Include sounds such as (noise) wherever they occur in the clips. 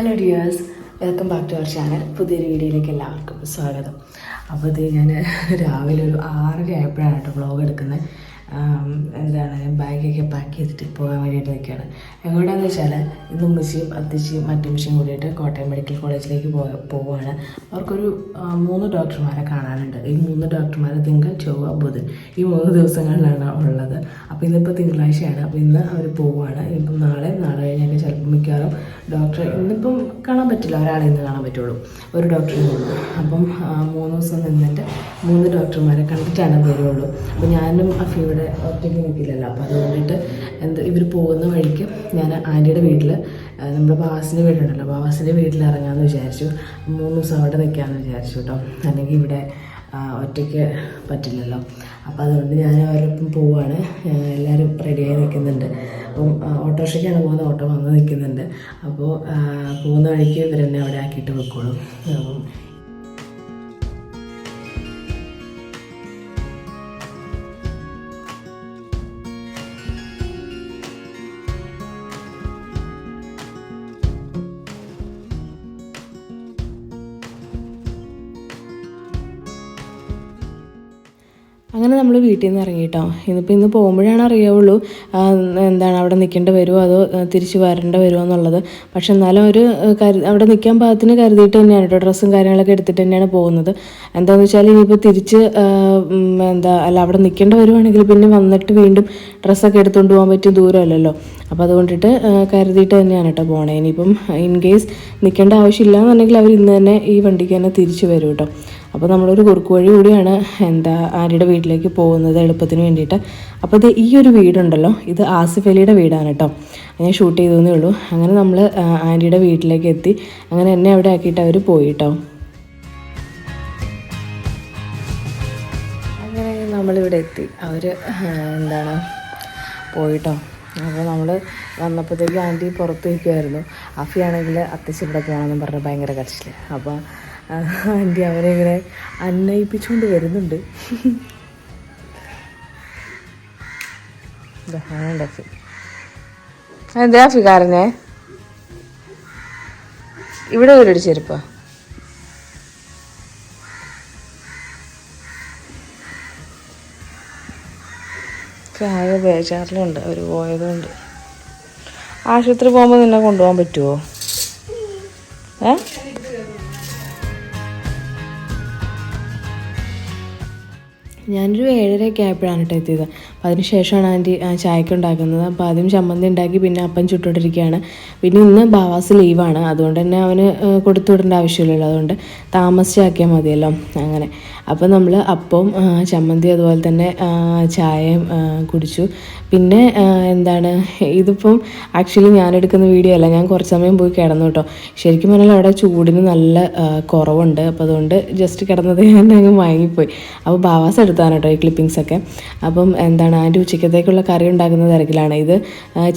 Hello dears welcome back to our channel പുതിയൊരു വീഡിയോയിലേക്ക് എല്ലാവർക്കും സ്വാഗതം. അപ്പോൾ ഇത് ഞാൻ രാവിലെ ഒരു ആറര ആയപ്പോഴാണ് കേട്ടോ വ്ളോഗ് എടുക്കുന്നത്. എന്താണ് ബാഗൊക്കെ പാക്ക് ചെയ്തിട്ട് പോകാൻ വേണ്ടിയിട്ട് നിൽക്കുകയാണ് എങ്ങോട്ടാന്ന് വെച്ചാൽ ഇന്ന് ഉമ്മച്ചിയും അത്തച്ചിയും മറ്റുമ്മച്ചിയും കൂടിയിട്ട് കോട്ടയം മെഡിക്കൽ കോളേജിലേക്ക് പോ പോവുകയാണ് അവർക്കൊരു മൂന്ന് ഡോക്ടർമാരെ കാണാനുണ്ട്. ഈ മൂന്ന് ഡോക്ടർമാർ തിങ്കൾ ചൊവ്വ ബുധൻ. ഈ മൂന്ന് ദിവസങ്ങളിലാണ് ഉള്ളത്. അപ്പോൾ ഇന്നിപ്പോൾ തിങ്കളാഴ്ചയാണ്. അപ്പോൾ ഇന്ന് അവർ പോവുകയാണ് ഇപ്പം നാളെ നാളെ കഴിഞ്ഞാൽ ചിലപ്പോൾ മിക്കവാറും ഡോക്ടറെ ഇന്നിപ്പം കാണാൻ പറ്റില്ല. ഒരാളെ ഇന്ന് കാണാൻ പറ്റുള്ളൂ. ഒരു ഡോക്ടറെ ഉള്ളൂ അപ്പം മൂന്ന് ദിവസം നിന്നിട്ട് മൂന്ന് ഡോക്ടർമാരെ കണ്ടിട്ടാണ് വരുള്ളൂ. അപ്പോൾ ഞാനും അഫിയുടെ ഒറ്റയ്ക്ക് നിൽക്കില്ലല്ലോ. അപ്പോൾ അതുകൊണ്ടിട്ട് എന്ത് ഇവർ പോകുന്ന വഴിക്ക് ഞാൻ ആന്റിയുടെ വീട്ടിൽ നമ്മുടെ ബാസിന്റെ വീടുണ്ടല്ലോ. ബാസിന്റെ വീട്ടിൽ ഇറങ്ങാമെന്ന് വിചാരിച്ചു. മൂന്ന് ദിവസം അവിടെ നിൽക്കാമെന്ന് വിചാരിച്ചു കേട്ടോ. അല്ലെങ്കിൽ ഇവിടെ ഒറ്റയ്ക്ക് പറ്റില്ലല്ലോ. അപ്പോൾ അതുകൊണ്ട് ഞാൻ അവരൊപ്പം പോവുകയാണ് എല്ലാവരും റെഡിയായി നിൽക്കുന്നുണ്ട്. അപ്പം ഓട്ടോറിക്ഷയ്ക്കാണ് പോകുന്നത്. ഓട്ടോ വന്ന് നിൽക്കുന്നുണ്ട്. അപ്പോൾ പോകുന്ന വഴിക്ക് ഇവരെന്നെ അവിടെ ആക്കിയിട്ട് വെക്കോളും അപ്പം അങ്ങനെ നമ്മൾ വീട്ടിൽ നിന്ന് ഇറങ്ങിയിട്ടോ ഇന്നിപ്പോൾ ഇന്ന് പോകുമ്പോഴാണ് അറിയാവുള്ളൂ എന്താണ് അവിടെ നിൽക്കേണ്ടി വരുമോ അതോ തിരിച്ചു വരേണ്ട വരുമോ എന്നുള്ളത്. പക്ഷെ എന്നാലും ഒരു കരു അവിടെ നിൽക്കാൻ പാകത്തിന് കരുതിയിട്ട് തന്നെയാണ് കേട്ടോ ഡ്രസ്സും കാര്യങ്ങളൊക്കെ എടുത്തിട്ട് തന്നെയാണ് പോകുന്നത്. എന്താണെന്ന് വെച്ചാൽ ഇനിയിപ്പോൾ തിരിച്ച് എന്താ അല്ല അവിടെ നിൽക്കേണ്ട വരുവാണെങ്കിൽ പിന്നെ വന്നിട്ട് വീണ്ടും ഡ്രസ്സൊക്കെ എടുത്തുകൊണ്ട് പോകാൻ പറ്റിയ ദൂരമല്ലല്ലോ അപ്പോൾ അതുകൊണ്ടിട്ട് കരുതിയിട്ട് തന്നെയാണ് കേട്ടോ പോണേ. ഇനിയിപ്പം ഇൻ കേസ് നിൽക്കേണ്ട ആവശ്യമില്ല എന്നുണ്ടെങ്കിൽ അവർ ഇന്ന് തന്നെ ഈ വണ്ടിക്ക് തന്നെ തിരിച്ചു വരും കേട്ടോ അപ്പോൾ നമ്മളൊരു കുറുക്ക് വഴി കൂടിയാണ് എന്താ ആര്യയുടെ വീട്ടിലേക്ക് പോകുന്നത് എളുപ്പത്തിന് വേണ്ടിയിട്ട്. അപ്പോൾ ഇത് ഈ ഒരു വീടുണ്ടല്ലോ ഇത് ആസിഫ് അലിയുടെ വീടാണ് കേട്ടോ ഞാൻ ഷൂട്ട് ചെയ്തതേ ഉള്ളൂ. അങ്ങനെ നമ്മൾ ആന്റിയുടെ വീട്ടിലേക്ക് എത്തി. അങ്ങനെ എന്നെ അവിടെ ആക്കിയിട്ട് അവർ പോയി കേട്ടോ അങ്ങനെ നമ്മളിവിടെ എത്തി. അവർ എന്താണ് പോയിട്ടോ അപ്പോൾ നമ്മൾ വന്നപ്പോഴത്തേക്ക് ആന്റി പുറത്ത് നിൽക്കുമായിരുന്നു അഫിയാണെങ്കിൽ അത്തശ്ശി ഇവിടെ പോകണമെന്ന് പറഞ്ഞ് ഭയങ്കര കരച്ചിൽ അപ്പോൾ ആന്റി അവനെ ഇങ്ങനെ അന്നയിപ്പിച്ചുകൊണ്ട് വരുന്നുണ്ട്. എന്താ ഫികാറിനെ ഇവിടെ ഒരു ചെരുപ്പാ ആകെ ബേജാറിലുണ്ട് അവർ പോയതുകൊണ്ട്. ആശുപത്രി പോകുമ്പോൾ നിന്നെ കൊണ്ടുപോകാൻ പറ്റുമോ ഏ? ഞാനൊരു ഏഴരയൊക്കെ ആയപ്പോഴാണ് കേട്ടോ എത്തിയത്. അപ്പോൾ അതിന് ശേഷമാണ് ആന്റി ചായക്ക് ഉണ്ടാക്കുന്നത്. അപ്പോൾ ആദ്യം ചമ്മന്തി ഉണ്ടാക്കി പിന്നെ അപ്പം ചുട്ടുകൊണ്ടിരിക്കുകയാണ് പിന്നെ ഇന്ന് ബാവാസ് ലീവാണ്. അതുകൊണ്ട് തന്നെ അവന് കൊടുത്തു വിടേണ്ട ആവശ്യമില്ലല്ലോ. അതുകൊണ്ട് താമസിച്ചാക്കിയാൽ മതിയല്ലോ. അങ്ങനെ. അപ്പോൾ നമ്മൾ അപ്പവും ആ, ചമ്മന്തി അതുപോലെ തന്നെ ചായയും കുടിച്ചു. പിന്നെ എന്താണ് ഇതിപ്പം ആക്ച്വലി ഞാൻ എടുക്കുന്ന വീഡിയോ അല്ല. ഞാൻ കുറച്ച് സമയം പോയി കിടന്നു കേട്ടോ. ശരിക്കും പറഞ്ഞാൽ അവിടെ ചൂടിന് നല്ല കുറവുണ്ട്. അപ്പോൾ അതുകൊണ്ട് ജസ്റ്റ് കിടന്നത് ഞാൻ അങ്ങ് മയങ്ങിപ്പോയി. അപ്പോൾ ബാവാസ് എടുത്താണ് കേട്ടോ ഈ ക്ലിപ്പിങ്സൊക്കെ അപ്പം എന്താണ് ആന്റി ഉച്ചക്കത്തേക്കുള്ള കറി ഉണ്ടാക്കുന്ന തിരക്കിലാണ്. ഇത്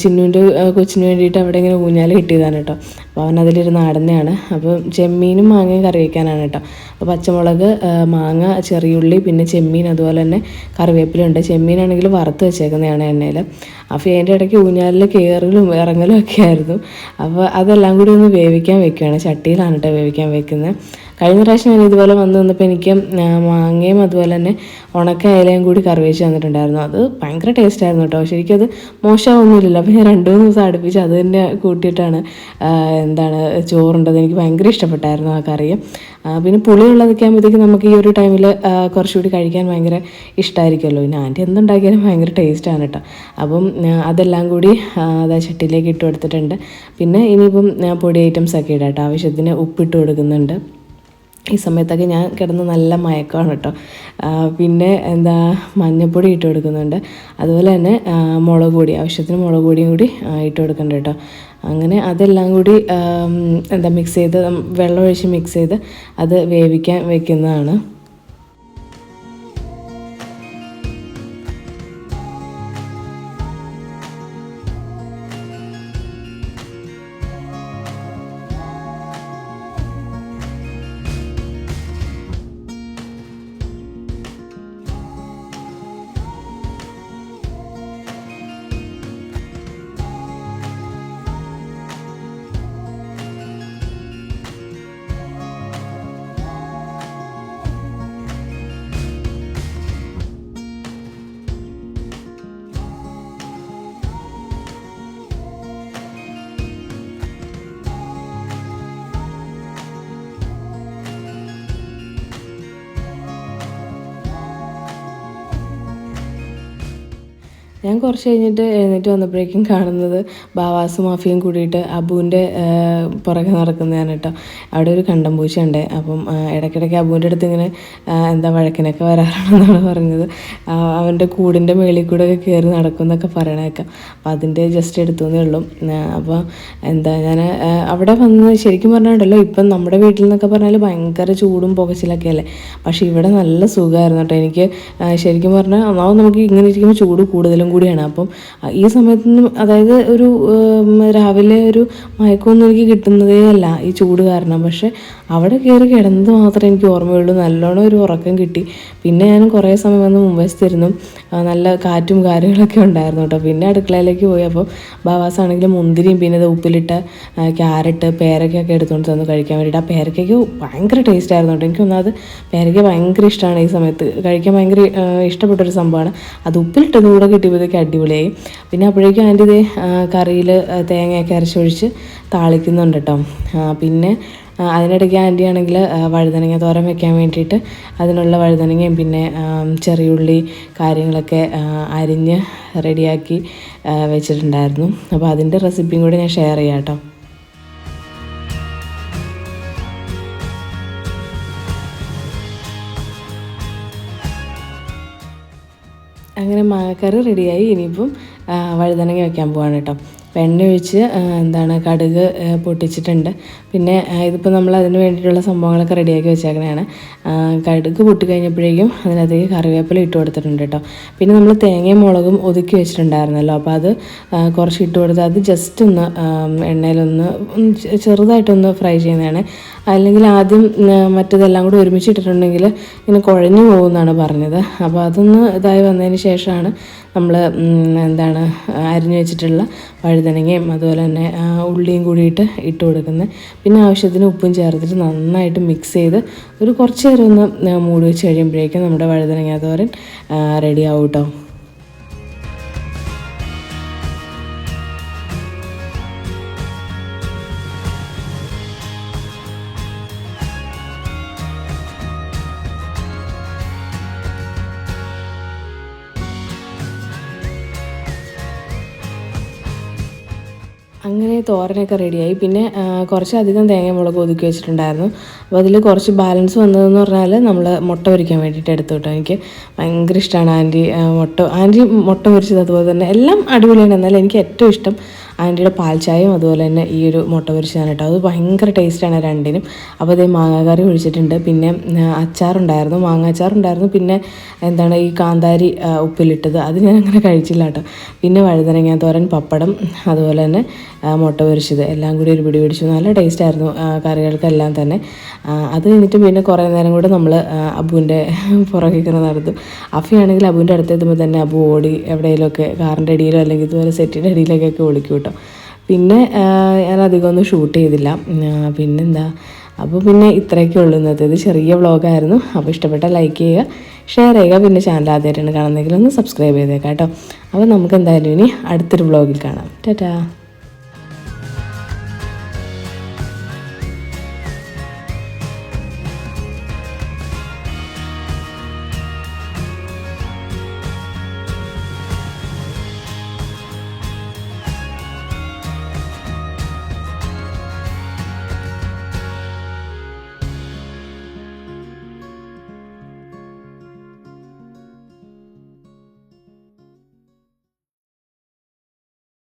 ചിന്നുവിന്റെ കൊച്ചിന് വേണ്ടിയിട്ട് അവിടെ ഇങ്ങനെ ഊഞ്ഞാൽ കിട്ടിയതാണ് കേട്ടോ അപ്പോൾ അവൻ അതിലിരുന്ന് ആടുന്നതാണ് അപ്പം ചെമ്മീനും മാങ്ങയും കറി വയ്ക്കാനാണ് കേട്ടോ അപ്പോൾ പച്ചമുളക് മാങ്ങ ചെറിയുള്ളി പിന്നെ ചെമ്മീൻ അതുപോലെ തന്നെ കറിവേപ്പിലുണ്ട്. ചെമ്മീനാണെങ്കിൽ വറുത്ത് വെച്ചേക്കുന്നതാണ് എണ്ണയിൽ. അപ്പോൾ അതിന്റെ ഇടയ്ക്ക് ഊഞ്ഞാലിൽ കയറലും ഇറങ്ങലും ഒക്കെ ആയിരുന്നു. അപ്പോൾ അതെല്ലാം കൂടി ഒന്ന് വേവിക്കാൻ വെക്കുകയാണ് ചട്ടിയിലാണ് കേട്ടോ വേവിക്കാൻ വെക്കുന്നത്. കഴിഞ്ഞ പ്രാവശ്യം ഞാൻ ഇതുപോലെ വന്ന് നിന്നപ്പോൾ എനിക്ക് മാങ്ങയും അതുപോലെ തന്നെ ഉണക്ക ഇലയും കൂടി കറി വെച്ച് തന്നിട്ടുണ്ടായിരുന്നു. അത് ഭയങ്കര ടേസ്റ്റ് ആയിരുന്നു കേട്ടോ. ശരിക്കും അത് മോശമൊന്നുമില്ലല്ലോ അപ്പോൾ ഞാൻ രണ്ട് മൂന്ന് ദിവസം അടുപ്പിച്ച് അത് തന്നെ കൂട്ടിയിട്ടാണ് എന്താണ് ചോറുണ്ടത്. എനിക്ക് ഭയങ്കര ഇഷ്ടപ്പെട്ടായിരുന്നു ആ കറി. പിന്നെ പുളിയുള്ളതൊക്കെ ആകുമ്പോഴത്തേക്ക് നമുക്ക് ഈ ഒരു ടൈമിൽ കുറച്ചുകൂടി കഴിക്കാൻ ഭയങ്കര ഇഷ്ടമായിരിക്കുമല്ലോ പിന്നെ ആന്റി എന്തുണ്ടാക്കിയാലും ഭയങ്കര ടേസ്റ്റാണ് കേട്ടോ. അപ്പം അതെല്ലാം കൂടി അതാ ചട്ടിയിലേക്ക് ഇട്ട് കൊടുത്തിട്ടുണ്ട്. പിന്നെ ഇനിയിപ്പം പൊടി ഐറ്റംസ് ഒക്കെ ഇടാം കേട്ടോ. ആവശ്യത്തിന് ഉപ്പിട്ട് കൊടുക്കുന്നുണ്ട്. ഈ സമയത്തൊക്കെ ഞാൻ കിടന്ന് നല്ല മയക്കമാണ് കേട്ടോ. പിന്നെ എന്താ മഞ്ഞപ്പൊടി ഇട്ട് കൊടുക്കുന്നുണ്ട്. അതുപോലെ തന്നെ മുളക് പൊടി ആവശ്യത്തിന് മുളക് പൊടിയും കൂടി ഇട്ട് കൊടുക്കുന്നുണ്ട് കേട്ടോ. അങ്ങനെ അതെല്ലാം കൂടി എന്താ മിക്സ് ചെയ്ത് വെള്ളമൊഴിച്ച് മിക്സ് ചെയ്ത് അത് വേവിക്കാൻ വെക്കുന്നതാണ്. ഞാൻ കുറച്ച് കഴിഞ്ഞിട്ട് എഴുന്നേറ്റ് വന്നപ്പോഴേക്കും കാണുന്നത് ബാവാസ് മാഫിയും കൂടിയിട്ട് അബുവിന്റെ പുറകെ നടക്കുന്നതാണ് കേട്ടോ. അവിടെ ഒരു കണ്ടം പൂച്ചയുണ്ട്. അപ്പം ഇടയ്ക്കിടയ്ക്ക് അബുവിന്റെ അടുത്ത് ഇങ്ങനെ എന്താ വഴക്കിനൊക്കെ വരാറുണ്ടെന്നാണ് പറഞ്ഞത്. അവന്റെ കൂടിന്റെ മേളിൽ കൂടെ ഒക്കെ കയറി നടക്കും എന്നൊക്കെ പറയണേക്കാം അപ്പം അതിന്റെ ജസ്റ്റ് എടുത്തുന്നേ ഉള്ളൂ. അപ്പോൾ എന്താ ഞാൻ അവിടെ വന്ന് ശരിക്കും പറഞ്ഞിട്ടുണ്ടല്ലോ ഇപ്പം നമ്മുടെ വീട്ടിൽ നിന്നൊക്കെ പറഞ്ഞാൽ ഭയങ്കര ചൂടും പുകച്ചിലൊക്കെ അല്ലേ? പക്ഷേ ഇവിടെ നല്ല സുഖമായിരുന്നു കേട്ടോ. എനിക്ക് ശരിക്കും പറഞ്ഞാൽ ഒന്നാമത് നമുക്ക് ഇങ്ങനെ ഇരിക്കുമ്പോൾ ചൂട് കൂടുതലും കൂടിയാണ്. അപ്പം ഈ സമയത്തൊന്നും അതായത് ഒരു രാവിലെ ഒരു മയക്കമൊന്നും എനിക്ക് കിട്ടുന്നതേ അല്ല ഈ ചൂട് കാരണം. പക്ഷേ അവിടെ കയറി കിടന്നത് മാത്രമേ എനിക്ക് ഓർമ്മയുള്ളൂ. നല്ലോണം ഒരു ഉറക്കം കിട്ടി. പിന്നെ ഞാൻ കുറേ സമയം വന്ന് മുംബൈസിരുന്നു നല്ല കാറ്റും കാര്യങ്ങളൊക്കെ ഉണ്ടായിരുന്നു കേട്ടോ. പിന്നെ അടുക്കളയിലേക്ക് പോയി. അപ്പോൾ ബാവാസ് ആണെങ്കിൽ മുന്തിരിയും പിന്നെ ഇത് ഉപ്പിലിട്ട ക്യാരറ്റ് പേരക്കൊക്കെ എടുത്തുകൊണ്ട് തന്നു കഴിക്കാൻ വേണ്ടിയിട്ട്. ആ പേരക്കയ്ക്ക് ഭയങ്കര ടേസ്റ്റ് ആയിരുന്നു കേട്ടോ. എനിക്ക് ഒന്നാമത് പേരയ്ക്ക ഭയങ്കര ഇഷ്ടമാണ് ഈ സമയത്ത്. കഴിക്കാൻ ഭയങ്കര ഇഷ്ടപ്പെട്ടൊരു സംഭവമാണ്. അത് ഉപ്പിലിട്ടത് കൂടെ കിട്ടിയപ്പോഴത്തേക്ക് അടിപൊളിയായി. പിന്നെ അപ്പോഴേക്കും അതിന്റെ ഇത് കറിയിൽ തേങ്ങയൊക്കെ അരച്ചൊഴിച്ച് താളിക്കുന്നുണ്ട് കേട്ടോ. പിന്നെ അതിനിടയ്ക്ക് ആന്റി ആണെങ്കിൽ വഴുതനങ്ങ തോരൻ വെക്കാൻ വേണ്ടിയിട്ട് അതിനുള്ള വഴുതനങ്ങയും പിന്നെ ചെറിയ ചെറിയുള്ളി കാര്യങ്ങളൊക്കെ അരിഞ്ഞ് റെഡിയാക്കി വെച്ചിട്ടുണ്ടായിരുന്നു. അപ്പോൾ അതിന്റെ റെസിപ്പിയും കൂടി ഞാൻ ഷെയർ ചെയ്യാം കേട്ടോ. അങ്ങനെ മാങ്ങക്കറി റെഡിയായി. ഇനിയിപ്പം വഴുതനങ്ങ വെക്കാൻ പോവാണ് കേട്ടോ. എണ്ണ ഒഴിച്ച് എന്താണ് കടുക് പൊട്ടിച്ചിട്ടുണ്ട്. പിന്നെ ഇതിപ്പോൾ നമ്മൾ അതിന് വേണ്ടിയിട്ടുള്ള സംഭവങ്ങളൊക്കെ റെഡിയാക്കി വെച്ചേക്കണതാണ് കടുക് പൊട്ടി കഴിഞ്ഞപ്പോഴേക്കും അതിനകത്തേക്ക് കറിവേപ്പില ഇട്ട് കൊടുത്തിട്ടുണ്ട് കേട്ടോ. പിന്നെ നമ്മൾ തേങ്ങയും മുളകും ഒതുക്കി വെച്ചിട്ടുണ്ടായിരുന്നല്ലോ. അപ്പോൾ അത് കുറച്ച് ഇട്ട് കൊടുത്ത് അത് ജസ്റ്റ് ഒന്ന് എണ്ണയിലൊന്ന് ചെറുതായിട്ടൊന്ന് ഫ്രൈ ചെയ്യുന്നതാണ്. അല്ലെങ്കിൽ ആദ്യം മറ്റതെല്ലാം കൂടി ഒരുമിച്ച് ഇട്ടിട്ടുണ്ടെങ്കിൽ ഇങ്ങനെ കുഴഞ്ഞു പോകുമെന്നാണ് പറഞ്ഞത്. അപ്പോൾ അതൊന്ന് ഇതായി വന്നതിന് ശേഷമാണ് നമ്മൾ എന്താണ് അരിഞ്ഞു വെച്ചിട്ടുള്ള വഴുതനങ്ങയും അതുപോലെ തന്നെ ഉള്ളിയും കൂടിയിട്ട് ഇട്ട് കൊടുക്കുന്നത്. പിന്നെ ആവശ്യത്തിന് ഉപ്പും ചേർത്തിട്ട് നന്നായിട്ട് മിക്സ് ചെയ്ത് ഒരു കുറച്ച് നേരം ഒന്ന് മൂടി വെച്ച് കഴിയുമ്പോഴേക്കും നമ്മുടെ വഴുതനങ്ങ തോരൻ റെഡി ആവും കേട്ടോ അങ്ങനെ തോരനൊക്കെ റെഡിയായി. പിന്നെ കുറച്ചധികം തേങ്ങ മുളക് ഒതുക്കി വെച്ചിട്ടുണ്ടായിരുന്നു. അപ്പോൾ അതിൽ കുറച്ച് ബാലൻസ് വന്നതെന്ന് പറഞ്ഞാൽ നമ്മൾ മുട്ട പൊരിക്കാൻ വേണ്ടിയിട്ട് എടുത്തു കേട്ടോ എനിക്ക് ഭയങ്കര ഇഷ്ടമാണ് ആന്റി മുട്ട ആന്റി മുട്ട പൊരിച്ചത് അതുപോലെ തന്നെ എല്ലാം അടിപൊളിയാണ്. എന്നാലും എനിക്ക് ഏറ്റവും ഇഷ്ടം ആന്റിയുടെ പാൽച്ചായയും അതുപോലെ തന്നെ ഈ ഒരു മുട്ട പൊരിച്ചതാണ് കേട്ടോ. അത് ഭയങ്കര ടേസ്റ്റാണ് രണ്ടിനും. അപ്പോൾ അതേ മാങ്ങാക്കറി ഒഴിച്ചിട്ടുണ്ട്. പിന്നെ അച്ചാറുണ്ടായിരുന്നു. മാങ്ങ അച്ചാറുണ്ടായിരുന്നു. പിന്നെ എന്താണ് ഈ കാന്താരി ഉപ്പിലിട്ടത്. അത് ഞാൻ അങ്ങനെ കഴിച്ചില്ല കേട്ടോ. പിന്നെ വഴുതനങ്ങ തോരൻ പപ്പടം അതുപോലെ തന്നെ മുട്ട പൊരിച്ചത് എല്ലാം കൂടി ഒരു പിടി പിടിച്ചു. നല്ല ടേസ്റ്റായിരുന്നു കറികൾക്കെല്ലാം തന്നെ. അത് കഴിഞ്ഞിട്ട് പിന്നെ കുറേ നേരം കൂടെ നമ്മൾ അബുവിന്റെ (laughs) പുറകെ നടത്തും അഫിയാണെങ്കിൽ അബുവിന്റെ അടുത്ത് എത്തുമ്പോൾ തന്നെ അബു ഓടി എവിടെയെങ്കിലുമൊക്കെ കാറിന്റെ അടിയിലോ അല്ലെങ്കിൽ ഇതുപോലെ സെറ്റിന്റെ അടിയിലേക്കൊക്കെ ഒളിക്കും കേട്ടോ. പിന്നെ ഞാൻ അധികം ഒന്നും ഷൂട്ട് ചെയ്തില്ല. പിന്നെന്താ? അപ്പോൾ പിന്നെ ഇത്രയൊക്കെ ഉള്ളൂ ഇന്നത്തെ ഇത്. ചെറിയ വ്ളോഗായിരുന്നു അപ്പോൾ ഇഷ്ടപ്പെട്ട ലൈക്ക് ചെയ്യുക ഷെയർ ചെയ്യുക. പിന്നെ ചാനൽ ആദ്യമായിട്ടാണ് കാണുന്നതെങ്കിൽ ഒന്ന് സബ്സ്ക്രൈബ് ചെയ്തേക്കാം കേട്ടോ. അപ്പോൾ നമുക്ക് എന്തായാലും ഇനി അടുത്തൊരു വ്ളോഗിൽ കാണാം. ടാറ്റാ.